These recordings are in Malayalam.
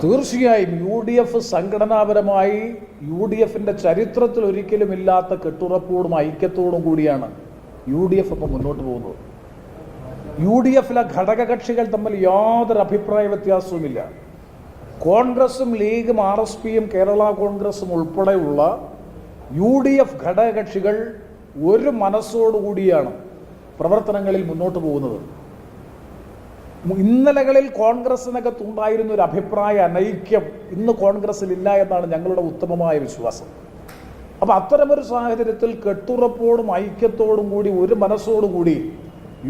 തീർച്ചയായും യു ഡി എഫ് സംഘടനാപരമായി യു ഡി എഫിന്റെ ചരിത്രത്തിൽ ഒരിക്കലും ഇല്ലാത്ത കെട്ടുറപ്പോടും ഐക്യത്തോടും കൂടിയാണ് യു ഡി എഫ് ഇപ്പം മുന്നോട്ട് പോകുന്നത്. യു ഡി എഫിലെ ഘടകകക്ഷികൾ തമ്മിൽ യാതൊരു അഭിപ്രായ വ്യത്യാസവുമില്ല. കോൺഗ്രസും ലീഗും ആർ എസ് പിയും കേരള കോൺഗ്രസും ഉൾപ്പെടെയുള്ള യു ഡി എഫ് ഘടകകക്ഷികൾ ഒരു മനസ്സോടുകൂടിയാണ് പ്രവർത്തനങ്ങളിൽ മുന്നോട്ട് പോകുന്നത്. ഇന്നലകളിൽ കോൺഗ്രസിനകത്ത് ഉണ്ടായിരുന്ന ഒരു അഭിപ്രായ അനൈക്യം ഇന്ന് കോൺഗ്രസിൽ ഇല്ല എന്നാണ് ഞങ്ങളുടെ ഉത്തമമായ വിശ്വാസം. അപ്പൊ അത്തരമൊരു സാഹചര്യത്തിൽ കെട്ടുറപ്പോടും ഐക്യത്തോടും കൂടി ഒരു മനസ്സോടുകൂടി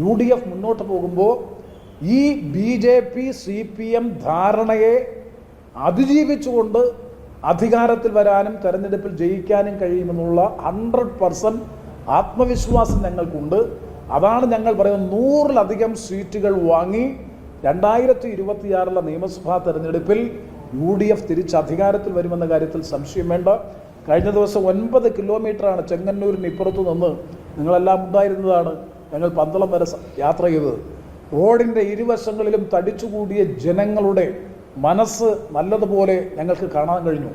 യു ഡി എഫ് മുന്നോട്ട് പോകുമ്പോൾ ഈ B J P C P M ധാരണയെ അതിജീവിച്ചുകൊണ്ട് അധികാരത്തിൽ വരാനും തെരഞ്ഞെടുപ്പിൽ ജയിക്കാനും കഴിയുമെന്നുള്ള ഹൺഡ്രഡ് പെർസെന്റ് ആത്മവിശ്വാസം ഞങ്ങൾക്കുണ്ട്. അതാണ് ഞങ്ങൾ പറയുന്നത് നൂറിലധികം സീറ്റുകൾ വാങ്ങി രണ്ടായിരത്തി ഇരുപത്തിയാറിലെ നിയമസഭാ തെരഞ്ഞെടുപ്പിൽ യു ഡി എഫ് തിരിച്ച് അധികാരത്തിൽ വരുമെന്ന കാര്യത്തിൽ സംശയം വേണ്ട. കഴിഞ്ഞ ദിവസം ഒൻപത് കിലോമീറ്ററാണ് ചെങ്ങന്നൂരിന് ഇപ്പുറത്ത് നിന്ന് നിങ്ങളെല്ലാം ഉണ്ടായിരുന്നതാണ്. ഞങ്ങൾ പന്തളം വരെ യാത്ര ചെയ്തത്. റോഡിന്റെ ഇരുവശങ്ങളിലും തടിച്ചുകൂടിയ ജനങ്ങളുടെ മനസ്സ് നല്ലതുപോലെ ഞങ്ങൾക്ക് കാണാൻ കഴിഞ്ഞു.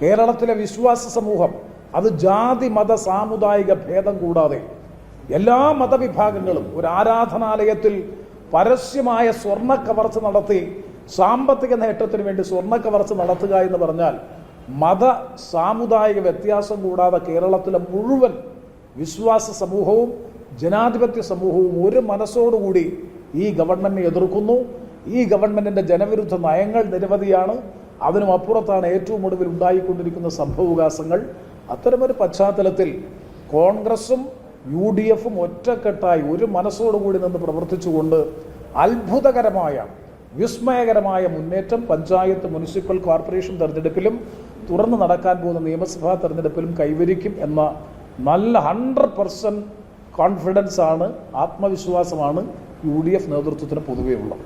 കേരളത്തിലെ വിശ്വാസ സമൂഹം അത് ജാതി മത സാമുദായിക ഭേദം കൂടാതെ എല്ലാ മതവിഭാഗങ്ങളും ഒരു ആരാധനാലയത്തിൽ പരസ്യമായ സ്വർണ കവർച്ച നടത്തി സാമ്പത്തിക നേട്ടത്തിന് വേണ്ടി സ്വർണ കവർച്ച നടത്തുക എന്ന് പറഞ്ഞാൽ മത സാമുദായിക വ്യത്യാസം കൂടാതെ കേരളത്തിലെ മുഴുവൻ വിശ്വാസ സമൂഹവും ജനാധിപത്യ സമൂഹവും ഒരു മനസ്സോടുകൂടി ഈ ഗവൺമെന്റിനെ എതിർക്കുന്നു. ഈ ഗവൺമെന്റിന്റെ ജനവിരുദ്ധ നയങ്ങൾ നിരവധിയാണ്. അതിനും അപ്പുറത്താണ് ഏറ്റവും ഒടുവിൽ ഉണ്ടായിക്കൊണ്ടിരിക്കുന്ന സംഭവവികാസങ്ങൾ. അത്തരമൊരു പശ്ചാത്തലത്തിൽ കോൺഗ്രസും യു ഡി എഫും ഒറ്റക്കെട്ടായി ഒരു മനസ്സോടുകൂടി നിന്ന് പ്രവർത്തിച്ചുകൊണ്ട് അത്ഭുതകരമായ വിസ്മയകരമായ മുന്നേറ്റം പഞ്ചായത്ത് മുനിസിപ്പൽ കോർപ്പറേഷൻ തെരഞ്ഞെടുപ്പിലും തുറന്നു നടക്കാൻ പോകുന്ന നിയമസഭാ തെരഞ്ഞെടുപ്പിലും കൈവരിക്കും എന്ന നല്ല ഹൺഡ്രഡ് പെർസെന്റ് കോൺഫിഡൻസ് ആണ് ആത്മവിശ്വാസമാണ് യു ഡി എഫ് നേതൃത്വത്തിന് പൊതുവേ ഉള്ളത്.